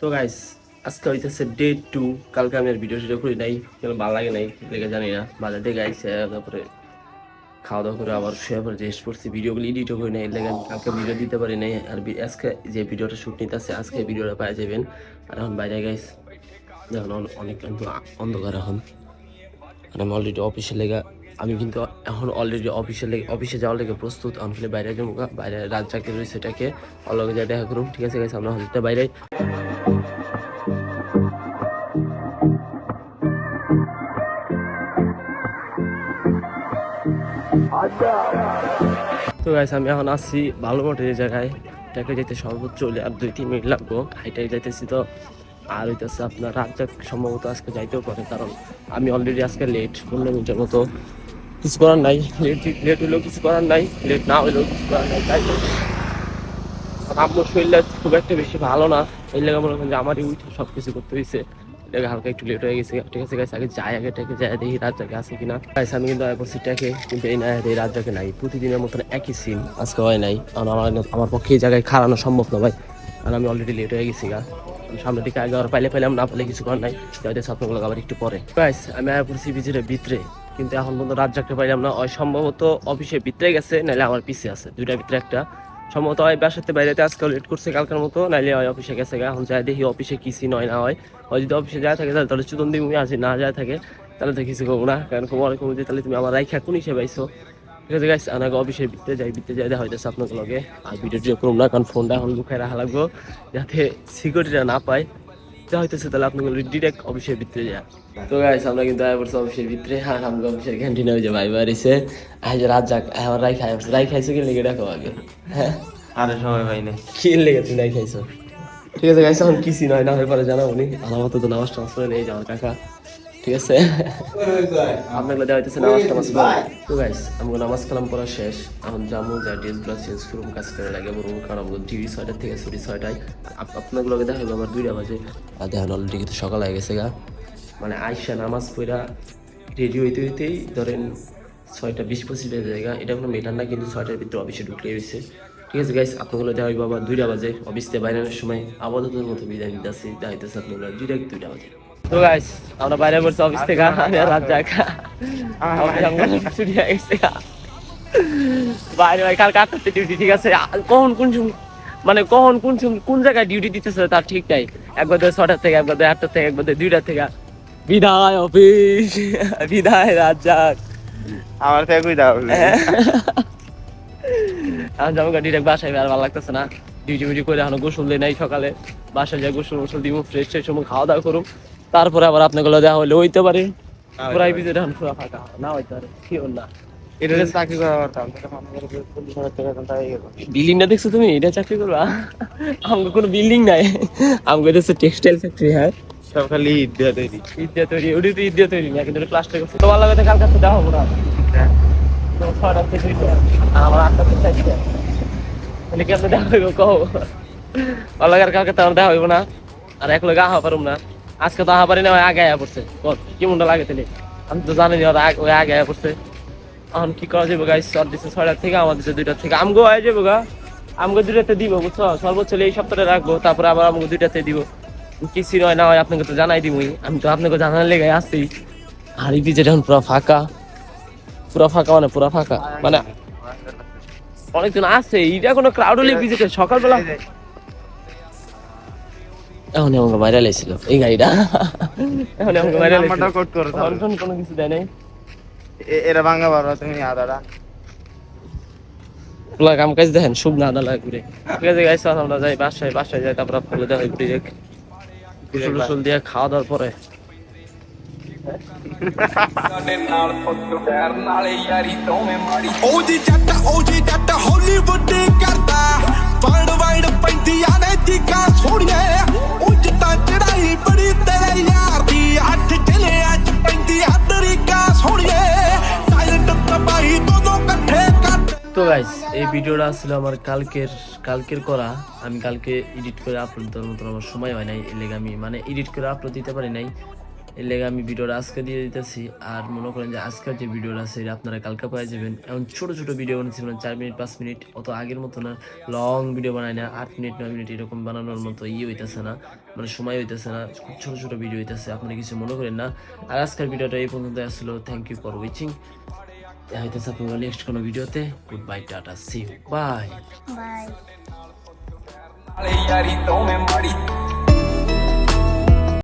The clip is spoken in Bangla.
তো গাইস আজকে হইতেছে ডে টু কালকে আমি আর ভিডিও টিডিও করি নাই, কেন ভালো লাগে নাই লেগে জানি না, বাজার থেকে আইসে, তারপরে খাওয়া দাওয়া করে আবার শুয়ে পরে রেস্ট করছি ভিডিওগুলো এডিটও করি নাই লেগে কালকে ভিডিও দিতে পারি নাই, আর আজকে যে ভিডিওটা শ্যুট নিতে নিতেছে, আজকে ভিডিওটা পাওয়া যাবেন আর এখন বাইরে গাইস দেখুন অনেক কিন্তু অন্ধকার এখন আর আমি অলরেডি অফিসে লেগে, আমি কিন্তু এখন অলরেডি অফিসে লেগে অফিসে যাওয়ার লেগে প্রস্তুত, আমি বাইরে যাব। বাইরে রাত চাকরি রয়েছে এটাকে অলগে যা দেখা করুন, ঠিক আছে গাইস আমরা হলটা বাইরে তো গাইস আমি এখন আসছি ভালো মতো এই জায়গায়। এটাকে যেতে সর্বোচ্চ হলে আর দুই, তিন মিনিট লাগবো। হাইটাই যাইতেছি তো। আর হইতেছে আপনার রাত সম্ভবত আজকে যাইতেও পারে, কারণ আমি অলরেডি আজকে লেট পনেরো মিনিটের মতো। কিছু করার নাই। লেট লেট হইলেও কিছু করার নাই। লেট না হইলেও কিছু করার নাই, তাই আম্মুর শরীরটা খুব একটা বেশি ভালো না। এই লেগে মনে করেন যে আমারই উঠে সব কিছু করতে হয়েছে লেগে হালকা একটু লেট হয়ে গেছে। ঠিক আছে গাইস আগে যাই, আগে টাকে যাই, দেখি রাত জাগে আছে কিনা। গাইস আমি কিন্তু আয় পড়ছি কিন্তু এই না এই রাত জাগে নাই। প্রতিদিনের মতন একই সিন আজকে হয় নাই। কারণ আমার আমার পক্ষে এই জায়গায় খাড়ানো সম্ভব না, ভাই। আর আমি অলরেডি লেট হয়ে গেছি, গা। সামনের দিকে আগে আর পাইলে পাইলাম, না পাইলে কিছু করার নাই। যাইতে স্বপ্নগুলো আবার একটু পরে। গাইস আমি আয় পড়ছি বিচিরে ভিতরে। কিন্তু এখন পর্যন্ত রাত জাগতে পাইলাম না। সম্ভবত অফিসে ভিতরে গেছে, নাহলে আমার পিছে আছে। দুইটা ভিতরে একটা। সম্ভবত হয় বাসাতে বাইরেতে আজকে লেট করছে কালকের মতো, নাইলে হয় অফিসে গেছে। এখন যাই দেখি অফিসে কিছু নয় না হয়। হয় যদি অফিসে যায় থাকে, তাহলে চুতন দিবি আজ না যায় থাকে, তাহলে তো কিছু করব না। কারণ খবর কমে যে তাহলে তুমি আমার রাইখা কোন হিসেবে আইসো ঠিক আছে গাইস আনাকে অফিসে বিতে যাই বিতে যাই, দেখা হইতেছে আপনাদের লগে। আর ভিডিও করুন না, কারণ ফোনটা এখন লুকায় রাখা লাগবো, যাতে সিকিউরিটিটা না পায়। যা হইতেছে তাহলে আপনাদের ডিরেক্ট অফিসের ভিতরে যা। তো গাইস আমরা কিন্তু আয় পড়ছি অফিসের ভিতরে। হ্যাঁ আমাকে অফিসের ক্যান্টিনে ওই যে ভাই বাড়িছে আজ রাত যাক আমার রাই খাই রাই খাইছো কি লেগে রাখো আগে হ্যাঁ? আরে সময় হয় না কি লেগে তুমি রাই খাইছো? ঠিক আছে গাইস এখন কি সিন হয় না হয়ে পরে জানাব নি। আমার মতো তো নামাজ ট্রান্সফার নেই যাওয়ার কাকা। ঠিক আছে? আপনাগুলো দেওয়া হইতেছে নামাজ টামাজ তো গাইস নামাজ কালাম করা শেষ। এখন জামু যা ড্রেসগুলো চেঞ্জ করুন কাজ করে লাগে বলুন কারণ ছয়টার থেকে ছুটি ছয়টায়। আপনাগুলোকে দেখা হবে আমার দুইটা বাজে। আর দেখেন অলরেডি কিন্তু সকাল হয়ে গেছে গা। মানে আইসা নামাজ পড়া রেডি হইতে হইতেই ধরেন ছয়টা বিশ পঁচিশ জায়গা এটা কোনো মেটার না, কিন্তু ছয়টার ভিতরে অফিসে ঢুকলে হয়েছে ঠিক আছে গাইস আপনাগুলো দেওয়া হইব আবার দুইটা বাজে। অফিস থেকে বাইরের সময় আপাততের মতো বিদায় নিতে আপনাগুলো দুইটা বাজে। তো গাইস আমরা বাইরে পড়ছি অফিস থেকে রাত জায়গা ছুটি হয়ে গেছে। বাইরে ভাই আটটাতে ডিউটি ঠিক আছে? কখন কোন মানে কখন কোন কোন জায়গায় ডিউটি দিতেছে তার ঠিক নাই। একবার ধরে ছটার থেকে একবার ধরে আটটার থেকে একবার ধরে দুইটার থেকে। বিদায় অফিস বিদায় রাজ্জাক। আমার থেকে দাও এখন যাব ডিরেক্ট বাসায় আর ভালো লাগতেছে না। ডিউটি মিউটি করে এখনও গোসল দিই নাই সকালে। বাসায় যাই গোসল গোসল দিব ফ্রেশ সময় খাওয়া দাওয়া করুম তারপরে আবার আপনাগুলো দেওয়া হলে হইতে পারে। পুরাই বিজয় এখন পুরো ফাঁকা না হইতে পারে কি না। এটা চাকরি বিল্ডিংটা দেখছ তুমি? এটা করবা? আমাকে কোনো বিল্ডিং নাই। আমাকে টেক্সটাইল ফ্যাক্টরি হ্যাঁ? সব খালি তৈরি। ঈদ দিয়ে তৈরি ওটি তো ঈদ দিয়ে তৈরি না কিন্তু প্লাস্টিক করছে। তোমার লাগে দেওয়া হব না। আমার তাহলে কি আপনি দেখা হইব? লাগার কালকে তো আমার দেখা হইব না। আর এক লগে আহা পারুম না। আজকে তো আহা পারি না ওই আগে আয়া পড়ছে। কত কেমনটা লাগে তাহলে আমি তো জানি না ওরা ওই আগে আয়া পড়ছে। এখন কি করা যাবে গাইস সর দিচ্ছে ছয়টার থেকে আমার দিচ্ছে দুইটার থেকে। আমগো আয় যাব গা। আমগো দুইটাতে দিব বুঝছ? সর্বোচ্চ এই সপ্তাহে রাখব তারপরে আবার আমাকে দুইটাতে দিব। কিছু নয় না হয় আপনাকে তো জানাই দিবই আমি তো আপনাকে জানার লেগে আসছি আর এই যেটা এখন পুরো ফাঁকা। পুরো ফাঁকা মানে পুরো ফাঁকা। মানে অনেকজন আছে এইটা কোনো ক্রাউড হলে বিজেতে সকালবেলা এখন আমাকে ভাইরাল এসেছিল এই গাড়িটা এখন আমাকে ভাইরাল নাম্বারটা কোড করো তাহলে। কোনো কিছু দেয় নাই এ- এরা ভাঙা পারো তুমি আদারা পুরো কাম কাজ দেখেন শুভ না আদা লাগে ঘুরে ঠিক আছে গাইস আমরা যাই বাসায় বাসায় যাই তারপর আপনাকে দেখা ঘুরে যাই গোসল টোসল দিয়ে খাওয়া দাওয়ার পরে ਸਾਡੇ ਨਾਲ ਪੁੱਤ ਪੈਰ ਨਾਲੇ ਯਾਰੀ ਦੋਵੇਂ ਮਾੜੀ ਉਹ ਜੀ ਜੱਟ ਉਹ ਜੀ ਜੱਟ ਹਾਲੀਵੁੱਡ ਕਰਦਾ তো গাইস এই ভিডিওটা ছিল আমার কালকের কালকের করা। আমি কালকে এডিট করে আপলোড দেওয়ার মতো আমার সময় হয় নাই, এর আমি মানে এডিট করে আপলোড দিতে পারি নাই। এর লেগে আমি ভিডিওটা আজকে দিয়ে দিতেছি। আর মনে করেন যে আজকের যে ভিডিওটা এটা আপনারা কালকে পেয়ে যাবেন। এখন ছোট ছোট ভিডিও বানিয়েছিলাম চার মিনিট, পাঁচ মিনিট, অত আগের মতো না লং ভিডিও বানাই না। আট মিনিট, নয় মিনিট এরকম বানানোর মতো ইয়ে হইতেছে না মানে সময় হইতেছে না, খুব ছোট ছোট ভিডিও হইতেছে আপনারা কিছু মনে করেন না। আর আজকের ভিডিওটা এই পর্যন্ত আসলো। থ্যাংক ইউ ফর ওয়াচিং হয়তো আপনারা নেক্সট কোনো ভিডিওতে। Good bye tata see bye bye